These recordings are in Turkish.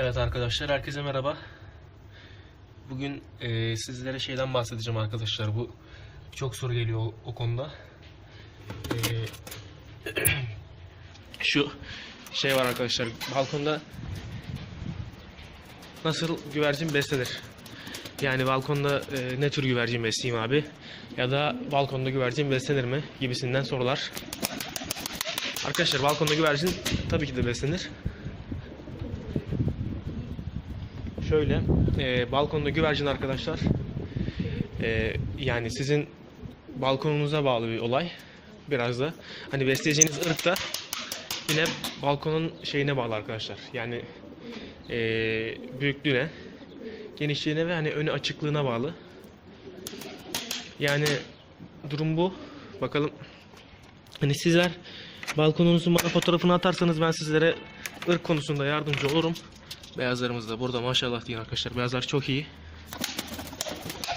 Evet arkadaşlar herkese merhaba. Bugün e, sizlere şeyden bahsedeceğim arkadaşlar. Bu çok soru geliyor o, o konuda. E, şu şey var arkadaşlar. Balkonda nasıl güvercin beslenir? Yani balkonda e, ne tür güvercin besleyeyim abi? Ya da balkonda güvercin beslenir mi? Gibisinden sorular. Arkadaşlar balkonda güvercin tabii ki de beslenir. Şöyle, e, balkonda güvercin arkadaşlar, e, yani sizin balkonunuza bağlı bir olay. Biraz da hani besleyeceğiniz ırk da yine balkonun şeyine bağlı arkadaşlar. Yani e, büyüklüğüne, genişliğine ve hani önü açıklığına bağlı. Yani durum bu. Bakalım hani sizler balkonunuzun bana fotoğrafını atarsanız ben sizlere ırk konusunda yardımcı olurum. Beyazlarımız da burada maşallah deyin arkadaşlar. Beyazlar çok iyi.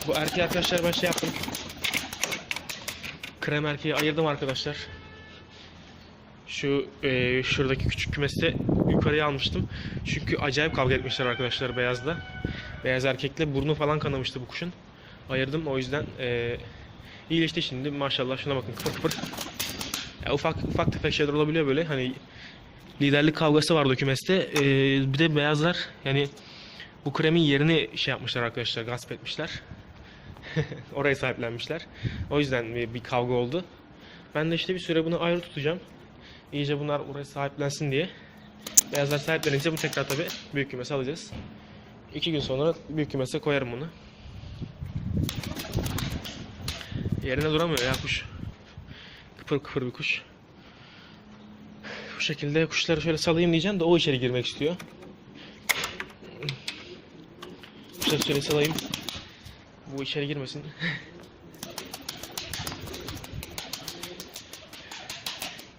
Bu erkeği arkadaşlar ben şey yaptım. Krem erkeği ayırdım arkadaşlar. Şu e, şuradaki küçük kümeste yukarıya almıştım. Çünkü acayip kavga etmişler arkadaşlar beyazla. Beyaz erkekle burnu falan kanamıştı bu kuşun. Ayırdım o yüzden e, iyileşti şimdi maşallah şuna bakın kıpır kıpır. Ya ufak ufak tefek şeyler olabiliyor böyle hani liderlik kavgası vardı kümeste. Ee, bir de beyazlar yani bu kremin yerini şey yapmışlar arkadaşlar gasp etmişler. Orayı sahiplenmişler. O yüzden bir, bir kavga oldu. Ben de işte bir süre bunu ayrı tutacağım. İyice bunlar orayı sahiplensin diye. Beyazlar sahiplenince bu tekrar tabi büyük kümese alacağız. İki gün sonra büyük kümese koyarım bunu. Yerine duramıyor ya kuş. Kıpır kıpır bir kuş. Bu şekilde kuşları şöyle salayım diyeceğim de o içeri girmek istiyor. Kuşları şöyle salayım. Bu içeri girmesin.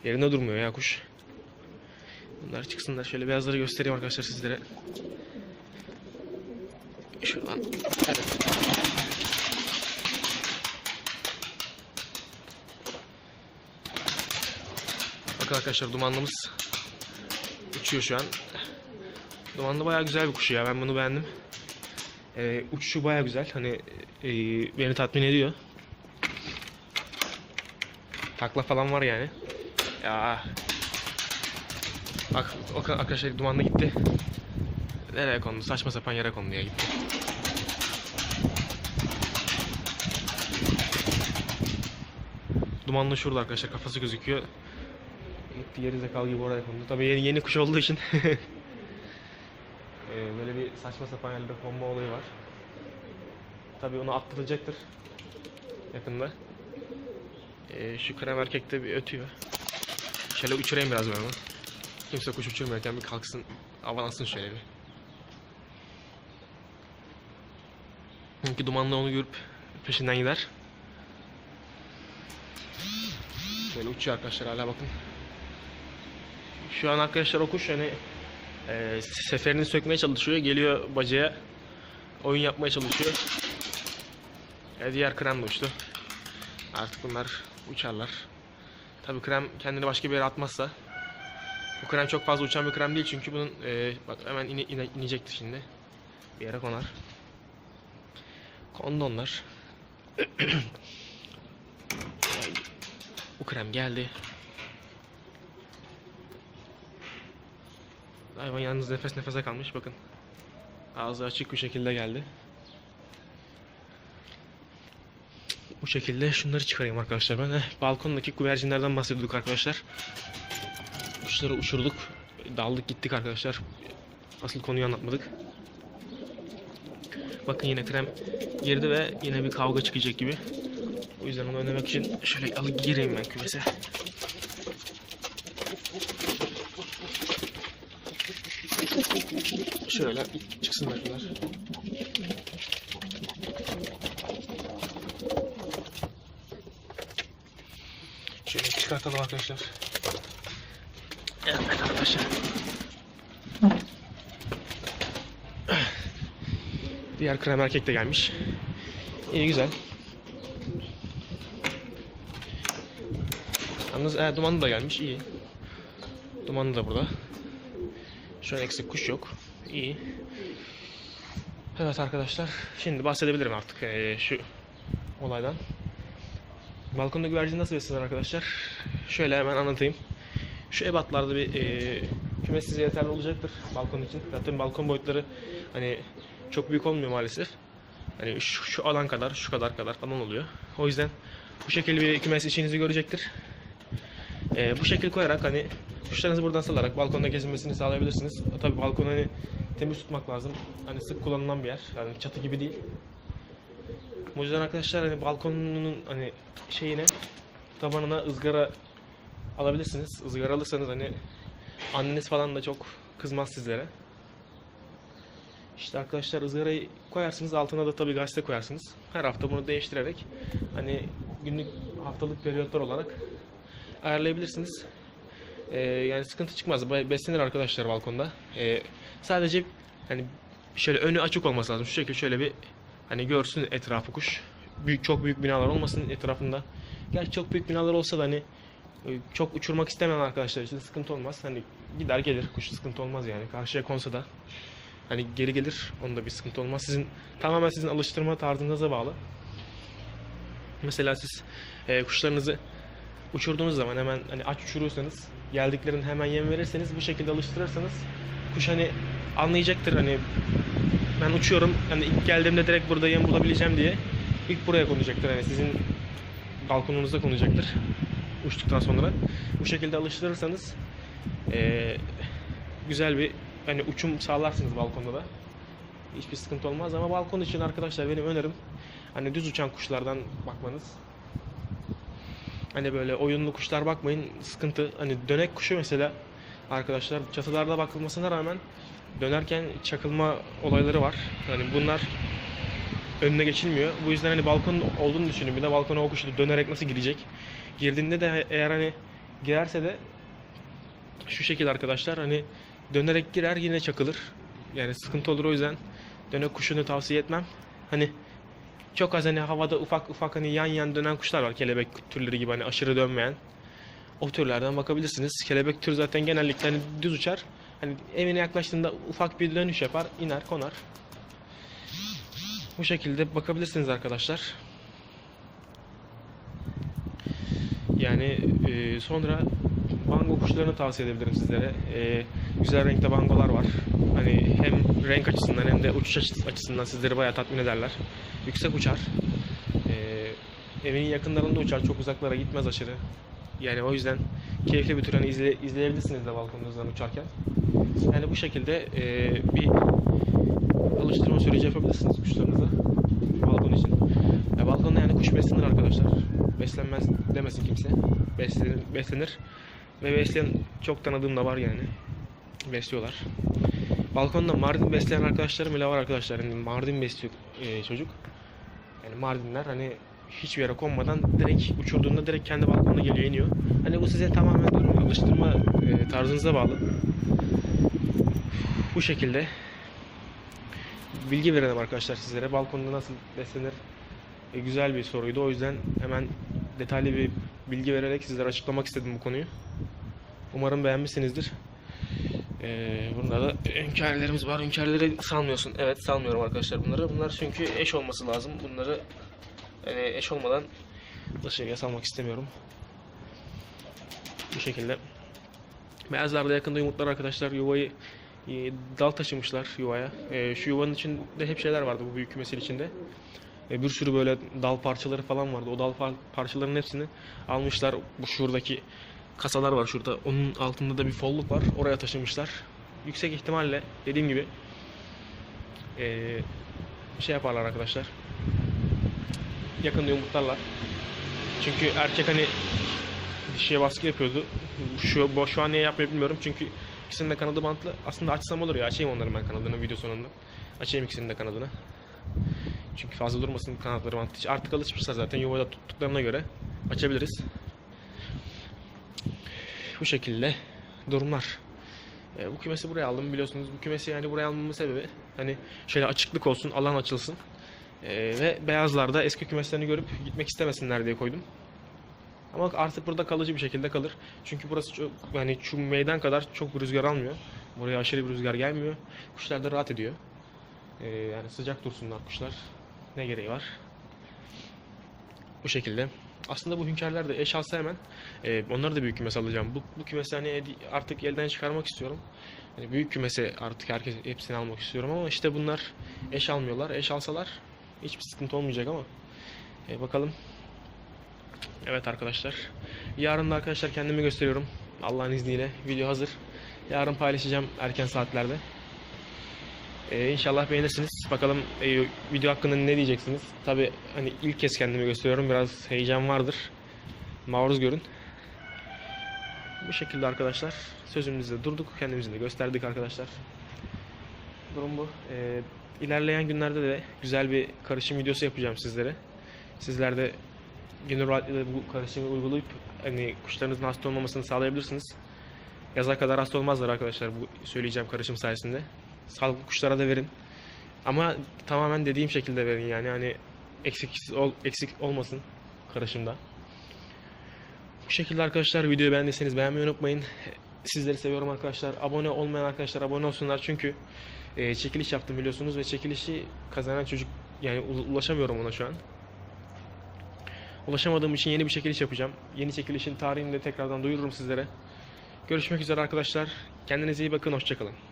Yerinde durmuyor ya kuş. Bunlar çıksınlar. Şöyle beyazları göstereyim arkadaşlar sizlere. Şuradan. Arkadaşlar dumanlımız uçuyor şu an. Dumanlı bayağı güzel bir kuş ya. Ben bunu beğendim. Ee, uçuşu bayağı güzel. Hani e, beni tatmin ediyor. Takla falan var yani. Ya. Bak arkadaşlar dumanlı gitti. Nereye kondu? Saçma sapan yere kondu ya gitti. Dumanlı şurada arkadaşlar kafası gözüküyor. Geri zekalı gibi oraya kondu. Tabii yeni, yeni kuş olduğu için Ee, böyle bir saçma sapan yerlere konma olayı var. Tabii onu attıracaktır yakında. Ee, şu krem erkek de bir ötüyor. Şöyle uçurayım biraz ben onu. Kimse kuş uçurmuyorken bir kalksın, avalansın şöyle bir. Çünkü dumanlı onu görüp peşinden gider. Böyle uçuyor arkadaşlar hala bakın. Şu an arkadaşlar o kuş hani e, seferini sökmeye çalışıyor. Geliyor bacaya oyun yapmaya çalışıyor. E, diğer krem de uçtu. Artık bunlar uçarlar. Tabi krem kendini başka bir yere atmazsa. Bu krem çok fazla uçan bir krem değil çünkü bunun e, bak hemen ine, ine, inecektir şimdi. Bir yere konar. Kondu onlar. Bu krem geldi. Hayvan yalnız nefes nefese kalmış bakın. Ağzı açık bir şekilde geldi. Bu şekilde şunları çıkarayım arkadaşlar ben. Heh, balkondaki güvercinlerden bahsediyorduk arkadaşlar. Kuşları uçurduk. Daldık gittik arkadaşlar. Asıl konuyu anlatmadık. Bakın yine krem girdi ve yine bir kavga çıkacak gibi. O yüzden onu önlemek için şöyle alıp gireyim ben kümese. Şöyle çıksınlar şunlar. Şöyle çıkartalım arkadaşlar. Evet arkadaşlar. Diğer krem erkek de gelmiş. İyi güzel. Yalnız e, dumanlı da gelmiş iyi. Dumanlı da burada. Şu an eksik kuş yok. İyi. Evet arkadaşlar. Şimdi bahsedebilirim artık eee, şu olaydan. Balkonda güvercin nasıl beslenir arkadaşlar? Şöyle hemen anlatayım. Şu ebatlarda bir eee kümes size yeterli olacaktır balkon için. Zaten balkon boyutları hani çok büyük olmuyor maalesef. Hani şu, şu alan kadar, şu kadar kadar falan oluyor. O yüzden bu şekilde bir kümes işinizi görecektir. Eee, bu şekil koyarak hani kuşlarınızı buradan salarak balkonda gezinmesini sağlayabilirsiniz. Tabii balkonu hani temiz tutmak lazım. Hani sık kullanılan bir yer. Yani çatı gibi değil. Bu yüzden arkadaşlar hani balkonunun hani şeyine tabanına ızgara alabilirsiniz. Izgara alırsanız hani anneniz falan da çok kızmaz sizlere. İşte arkadaşlar ızgarayı koyarsınız altına da tabii gazete koyarsınız. Her hafta bunu değiştirerek hani günlük haftalık periyotlar olarak ayarlayabilirsiniz. Ee, yani sıkıntı çıkmaz. Be- Beslenir arkadaşlar balkonda. Ee, sadece hani şöyle önü açık olması lazım. Şu şekilde şöyle bir hani görsün etrafı kuş. Büyük çok büyük binalar olmasın etrafında. Gerçi çok büyük binalar olsa da hani e, çok uçurmak istemeyen arkadaşlar için sıkıntı olmaz. Hani gider gelir kuş sıkıntı olmaz yani. Karşıya konsa da hani geri gelir onda bir sıkıntı olmaz. Sizin tamamen sizin alıştırma tarzınıza bağlı. Mesela siz e, kuşlarınızı uçurduğunuz zaman hemen hani aç uçurursanız geldiklerinde hemen yem verirseniz bu şekilde alıştırırsanız kuş hani anlayacaktır hani ben uçuyorum hani ilk geldiğimde direkt burada yem bulabileceğim diye ilk buraya konacaktır hani sizin balkonunuzda konacaktır uçtuktan sonra. Bu şekilde alıştırırsanız eee, güzel bir hani uçum sağlarsınız balkonda da. Hiçbir sıkıntı olmaz ama balkon için arkadaşlar benim önerim hani düz uçan kuşlardan bakmanız Hani böyle oyunlu kuşlar bakmayın sıkıntı. Hani dönek kuşu mesela arkadaşlar çatılarda bakılmasına rağmen dönerken çakılma olayları var. Hani bunlar önüne geçilmiyor. Bu yüzden hani balkon olduğunu düşünün. Bir de balkona o kuş dönerek nasıl girecek? Girdiğinde de eğer hani girerse de şu şekilde arkadaşlar hani dönerek girer yine çakılır. Yani sıkıntı olur o yüzden dönek kuşunu tavsiye etmem. Hani çok az hani havada ufak ufak hani yan yan dönen kuşlar var. Kelebek türleri gibi hani aşırı dönmeyen. O türlerden bakabilirsiniz. Kelebek türü zaten genellikle hani düz uçar. Hani evine yaklaştığında ufak bir dönüş yapar, iner, konar. Bu şekilde bakabilirsiniz arkadaşlar. Yani e, sonra bango kuşlarını tavsiye edebilirim sizlere. E, güzel renkte bangolar var. Hani hem renk açısından hem de uçuş açıs- açısından sizleri bayağı tatmin ederler. Yüksek uçar. E, evinin yakınlarında uçar. Çok uzaklara gitmez aşırı. Yani o yüzden keyifli bir tür hani izle, izleyebilirsiniz de balkonunuzdan uçarken. Yani bu şekilde e, bir alıştırma süreci yapabilirsiniz kuşlarınıza balkon için. Ya balkonda yani kuş beslenir arkadaşlar. Beslenmez demesin kimse. Beslenir, beslenir. Ve besleyen çok tanıdığım da var yani. Besliyorlar. Balkonda Mardin besleyen arkadaşlarım bile var arkadaşlar. Yani Mardin besliyor e, çocuk. Yani Mardinler hani hiçbir yere konmadan direkt uçurduğunda direkt kendi balkonuna geliyor iniyor. Hani bu size tamamen diyorum, alıştırma e, tarzınıza bağlı. Bu şekilde bilgi verelim arkadaşlar sizlere. Balkonda nasıl beslenir? E, güzel bir soruydu. O yüzden hemen detaylı bir bilgi vererek sizlere açıklamak istedim bu konuyu. Umarım beğenmişsinizdir. Ee, bunda da hünkârlarımız var. Hünkârları salmıyorsun. Evet salmıyorum arkadaşlar bunları. Bunlar çünkü eş olması lazım. Bunları yani eş olmadan dışarıya salmak istemiyorum. Bu şekilde. Beyazlarda yakında yumurtlar arkadaşlar yuvayı e, dal taşımışlar yuvaya. E, şu yuvanın içinde hep şeyler vardı bu büyük kümesin içinde. E, bir sürü böyle dal parçaları falan vardı. O dal par- parçalarının hepsini almışlar. Bu şuradaki kasalar var şurada. Onun altında da bir folluk var. Oraya taşımışlar. Yüksek ihtimalle dediğim gibi e, şey yaparlar arkadaşlar. Yakında yumurtlarlar. Çünkü erkek hani dişiye baskı yapıyordu. Şu, şu an niye yapmıyor bilmiyorum çünkü ikisinin de kanadı bantlı. Aslında açsam olur ya açayım onların ben kanadını video sonunda. Açayım ikisinin de kanadını. Çünkü fazla durmasın kanatları bantlı. Artık alışmışlar zaten yuvada tuttuklarına göre açabiliriz. Bu şekilde durumlar. E, bu kümesi buraya aldım biliyorsunuz. Bu kümesi yani buraya almamın sebebi hani şöyle açıklık olsun, alan açılsın. E, ve beyazlarda eski kümeslerini görüp gitmek istemesinler diye koydum. Ama artık burada kalıcı bir şekilde kalır. Çünkü burası çok yani şu meydan kadar çok rüzgar almıyor. Buraya aşırı bir rüzgar gelmiyor. Kuşlar da rahat ediyor. Ee, yani sıcak dursunlar kuşlar. Ne gereği var? Bu şekilde. Aslında bu hünkârlar da eş alsa hemen e, onları da büyük kümes alacağım. Bu, bu kümesi hani artık elden çıkarmak istiyorum. Hani büyük kümese artık herkes hepsini almak istiyorum ama işte bunlar eş almıyorlar. Eş alsalar hiçbir sıkıntı olmayacak ama e, bakalım. Evet arkadaşlar. Yarın da arkadaşlar kendimi gösteriyorum. Allah'ın izniyle video hazır. Yarın paylaşacağım erken saatlerde. Ee, inşallah beğenirsiniz. Bakalım e, video hakkında ne diyeceksiniz? Tabi hani ilk kez kendimi gösteriyorum. Biraz heyecan vardır. Maruz görün. Bu şekilde arkadaşlar. Sözümüzde durduk. Kendimizi de gösterdik arkadaşlar. Durum bu. Ee, ilerleyen günlerde de güzel bir karışım videosu yapacağım sizlere. Sizler de gönül rahatlığıyla bu karışımı uygulayıp hani kuşlarınızın hasta olmamasını sağlayabilirsiniz. Yaza kadar hasta olmazlar arkadaşlar bu söyleyeceğim karışım sayesinde. Sağlıklı kuşlara da verin. Ama tamamen dediğim şekilde verin yani hani eksiksiz ol, eksik olmasın karışımda. Bu şekilde arkadaşlar videoyu beğendiyseniz beğenmeyi unutmayın. Sizleri seviyorum arkadaşlar. Abone olmayan arkadaşlar abone olsunlar çünkü e, çekiliş yaptım biliyorsunuz ve çekilişi kazanan çocuk yani ulaşamıyorum ona şu an. Ulaşamadığım için yeni bir çekiliş yapacağım. Yeni çekilişin tarihini de tekrardan duyururum sizlere. Görüşmek üzere arkadaşlar. Kendinize iyi bakın. Hoşçakalın.